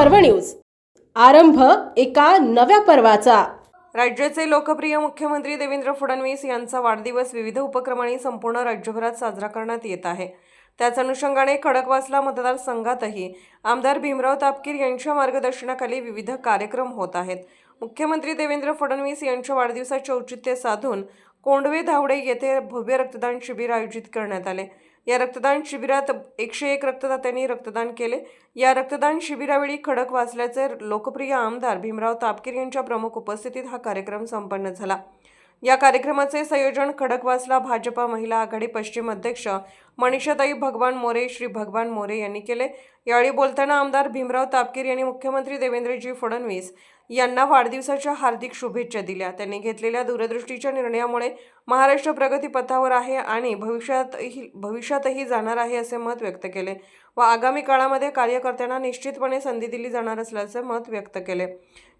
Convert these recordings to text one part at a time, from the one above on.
पर्व न्यूज. आरंभ एका नव्या पर्वाचा. राज्याचे लोकप्रिय मुख्यमंत्री देवेंद्र फडणवीस यांचा वाढदिवस विविध उपक्रमांनी संपूर्ण राज्यभरात साजरा करण्यात येत आहे. त्याच अनुषंगाने खडकवासला मतदारसंघातही आमदार भीमराव तापकीर यांच्या मार्गदर्शनाखाली विविध कार्यक्रम होत आहेत. मुख्यमंत्री देवेंद्र फडणवीस यांच्या वाढदिवसाचे औचित्य साधून कोंडवे धावडे येथे भव्य रक्तदान शिबिर आयोजित करण्यात आले. या रक्तदान शिबिरात एकशे एक रक्तदात्यांनी रक्तदान केले. या रक्तदान शिबिरावेळी खडक वाचल्याचे लोकप्रिय आमदार भीमराव तापकीर यांच्या प्रमुख उपस्थितीत हा कार्यक्रम संपन्न झाला. या कार्यक्रमाचे संयोजन खडकवासला भाजपा महिला आघाडी पश्चिम अध्यक्ष मनीषाताई भगवान मोरे श्री भगवान मोरे यांनी केले. यावेळी बोलताना आमदार भीमराव तापकीर यांनी मुख्यमंत्री देवेंद्रजी फडणवीस यांना वाढदिवसाच्या हार्दिक शुभेच्छा दिल्या. त्यांनी घेतलेल्या दूरदृष्टीच्या निर्णयामुळे महाराष्ट्र प्रगतीपथावर आहे आणि भविष्यातही भविष्यातही जाणार आहे असे मत व्यक्त केले व आगामी काळामध्ये कार्यकर्त्यांना निश्चितपणे संधी दिली जाणार असल्याचे मत व्यक्त केले.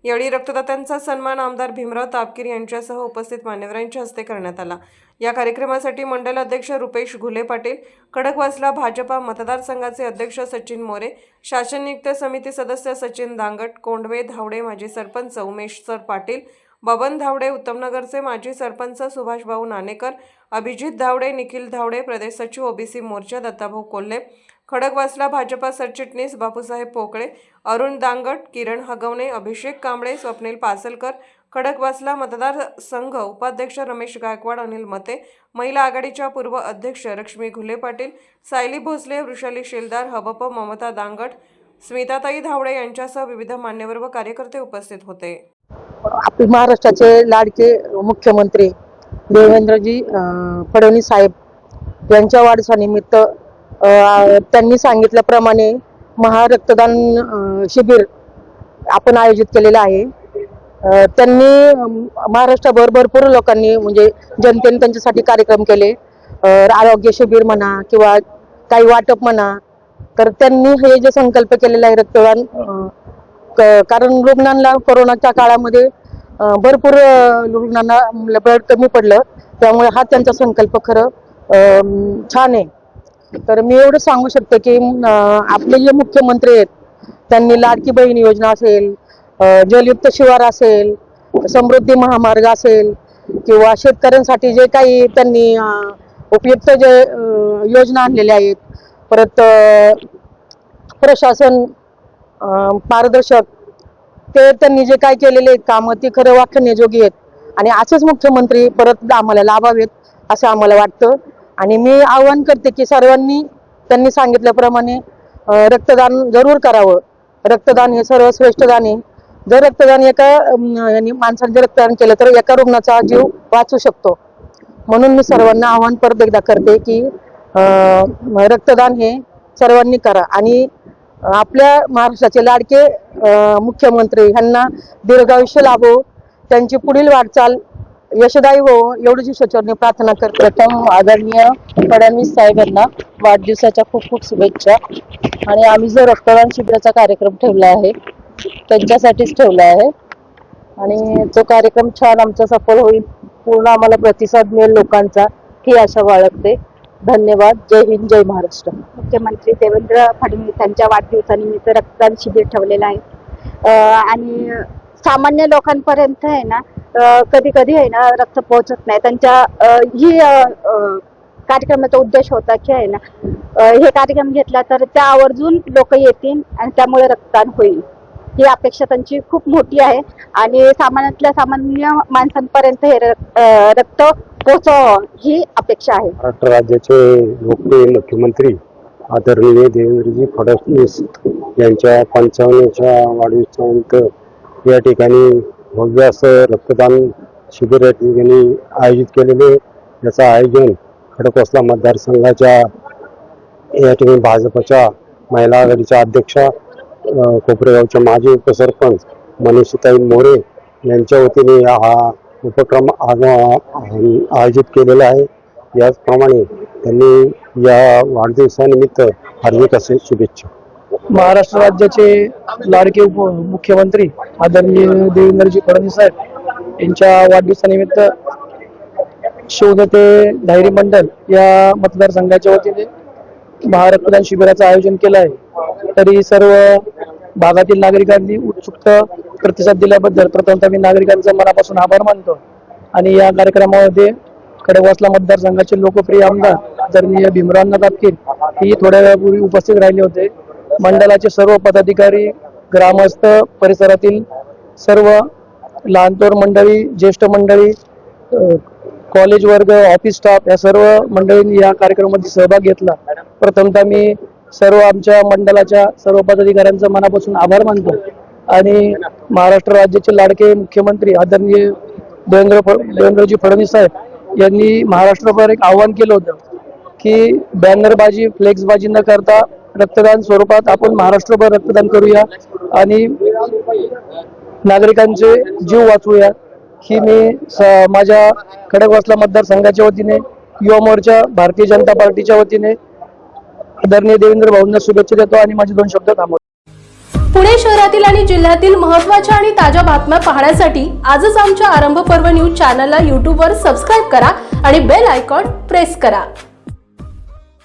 यावेळी रक्तदात्यांचा सन्मान आमदार भीमराव तापकीर यांच्यासह उपस्थित मान्यवरांच्या हस्ते करण्यात आला. या कार्यक्रमासाठी मंडल अध्यक्ष रुपेश घुले पाटील खडकवासला भाजपा मतदारसंघाचे अध्यक्ष सचिन मोरे शासन नियुक्त समिती सदस्य सचिन दांगट कोंडवे धावडे माजी सरपंच उमेश सर पाटील बबन धावडे उत्तमनगरचे माजी सरपंच सुभाषभाऊ नाणेकर अभिजित धावडे निखिल धावडे प्रदेश सचिव ओबीसी मोर्चा दत्ताभाऊ कोल्हे खडकवासला भाजपा सरचिटणीस बापूसाहेब पोकळे अरुण दांगट किरण हगवणे अभिषेक कांबळे स्वप्नील पासलकर खडकवासला मतदारसंघ उपाध्यक्ष रमेश गायकवाड अनिल मते महिला आघाडीच्या पूर्व अध्यक्ष लक्ष्मी घुले पाटील सायली भोसले वृषाली शेलदार हबप ममता दांगट स्मिताताई धावडे यांच्यासह विविध मान्यवर व कार्यकर्ते उपस्थित होते. आपले महाराष्ट्राचे लाडके मुख्यमंत्री देवेंद्रजी फडणवीस साहेब यांच्या वाढसानिमित्त त्यांनी सांगितल्याप्रमाणे महारक्तदान शिबिर आपण आयोजित केलेलं आहे. त्यांनी महाराष्ट्राभर भरपूर लोकांनी म्हणजे जनतेने त्यांच्यासाठी कार्यक्रम केले. आरोग्य शिबिर म्हणा किंवा काही वाटप म्हणा. तर त्यांनी हे जे संकल्प केलेला आहे रक्तदान क- कारण रुग्णांना कोरोनाच्या काळामध्ये भरपूर रुग्णांना ब्लड कमी पडलं. त्यामुळे हा त्यांचा संकल्प खरं छान आहे. तर मी एवढं सांगू शकते की आपले जे मुख्यमंत्री आहेत त्यांनी लाडकी बहीण योजना असेल जलयुक्त शिवार असेल समृद्धी महामार्ग असेल किंवा शेतकऱ्यांसाठी जे काही त्यांनी उपयुक्त जे योजना आणलेल्या आहेत परत प्रशासन पारदर्शक ते त्यांनी जे काय केलेले आहेत कामं ती खरं वाखण्याजोगी आहेत. आणि असेच मुख्यमंत्री परत आम्हाला लाभावेत असं आम्हाला वाटतं. आणि मी आवाहन करते की सर्वांनी त्यांनी सांगितल्याप्रमाणे रक्तदान जरूर करावं. रक्तदान हे सर्वश्रेष्ठ दान आहे. जर रक्तदान एका यांनी माणसाने जर रक्तदान केलं तर एका रुग्णाचा जीव वाचू शकतो. म्हणून मी सर्वांना आव्हान परत एकदा करते की रक्तदान हे सर्वांनी करा आणि आपल्या महाराष्ट्राचे लाडके मुख्यमंत्री ह्यांना दीर्घायुष्य लाभो त्यांची पुढील वाटचाल यशदायी हो एवढी ईश्वरचरणी प्रार्थना करते. प्रथम आदरणीय फडणवीस साहेबांना वाढदिवसाच्या खूप खूप शुभेच्छा. आणि आम्ही जो रक्तदान शिबिराचा कार्यक्रम ठेवला आहे त्यांच्यासाठीच ठेवला आहे. आणि तो कार्यक्रम छान आमचा सफल होईल. पूर्ण आम्हाला प्रतिसाद मिळेल लोकांचा ही आशा बाळगते. धन्यवाद. जय हिंद जय महाराष्ट्र. मुख्यमंत्री देवेंद्र फडणवीस यांच्या वाढदिवसानिमित्त रक्तदान शिबिर ठेवलेलं आहे. आणि सामान्य लोकांपर्यंत आहे ना कधी कधी आहे ना रक्त पोहोचत नाही. त्यांच्या ही कार्यक्रमाचा उद्देश होता की आहे ना हे कार्यक्रम घेतला तर त्या आवर्जून लोक येतील आणि त्यामुळे रक्तदान होईल. ही अपेक्षा त्यांची खूप मोठी आहे. आणि सामान्यातल्या सामान्य माणसांपर्यंत हे रक्त पोहोचावं ही अपेक्षा आहे. महाराष्ट्र राज्याचे लोकप्रिय मुख्यमंत्री आदरणीय देवेंद्रजी फडणवीस यांच्या पंचावन्नच्या वाढदिवसानिमित्त या ठिकाणी भव्य असं रक्तदान शिबिर या ठिकाणी आयोजित केलेले याचं आयोजन खडकवासला मतदारसंघाच्या या ठिकाणी भाजपच्या महिला आघाडीच्या अध्यक्षा कोपरेगावच्या माजी उपसरपंच मनुषीताई मोरे यांच्या वतीने हा उपक्रम आज आयोजित केलेला आहे. याचप्रमाणे त्यांनी या वाढदिवसानिमित्त हार्दिक असे शुभेच्छा. महाराष्ट्र राज्याचे लाडके उप मुख्यमंत्री आदरणीय देवेंद्रजी फडणवीस साहेब यांच्या वाढदिवसानिमित्त शिवदते धायरी मंडल या मतदारसंघाच्या वतीने महारक्तदान शिबिराचं आयोजन केलं आहे तरी सर्व भागातील नागरिकांनी उत्सुकता प्रतिसाद दिल्याबद्दल प्रथमतः मी नागरिकांचा मनापासून आभार मानतो. आणि या कार्यक्रमामध्ये खडकवासला मतदारसंघाचे लोकप्रिय आमदार जरनीय भीमरावनाथ तापकीर ही थोड्या वेळापूर्वी उपस्थित राहिले होते. मंडळाचे सर्व पदाधिकारी ग्रामस्थ परिसरातील सर्व लहानतोर मंडळी ज्येष्ठ मंडळी कॉलेज वर्ग ऑफिस स्टाफ या सर्व मंडळींनी या कार्यक्रमामध्ये सहभाग घेतला. प्रथमतः मी सर्व आमच्या मंडळाच्या सर्व पदाधिकाऱ्यांचा मनापासून आभार मानतो. आणि महाराष्ट्र राज्याचे लाडके मुख्यमंत्री आदरणीय देवेंद्र फ- देवेंद्रजी फडणवीस साहेब यांनी महाराष्ट्रभर एक आव्हान केलं होतं की बॅनरबाजी फ्लेक्सबाजी न करता रक्तदान स्वरूपात आपण महाराष्ट्रभर रक्तदान करूया आणि नागरिकांचे जीव वाचवूया. ही मी माझ्या खडकवासला मतदारसंघाच्या वतीने युवा मोर्चा भारतीय जनता पार्टीच्या वतीने आदरणीय देवेंद्र भाऊंना शुभेच्छा देतो आणि माझे दोन शब्द थांबवतो. पुणे शहरातील आणि जिल्ह्यातील महत्त्वाच्या आणि ताज्या बातम्या पाहण्यासाठी आजच आमच्या आरंभ पर्व न्यूज चॅनलला यूट्यूबवर सबस्क्राईब करा आणि बेल आयकॉन प्रेस करा.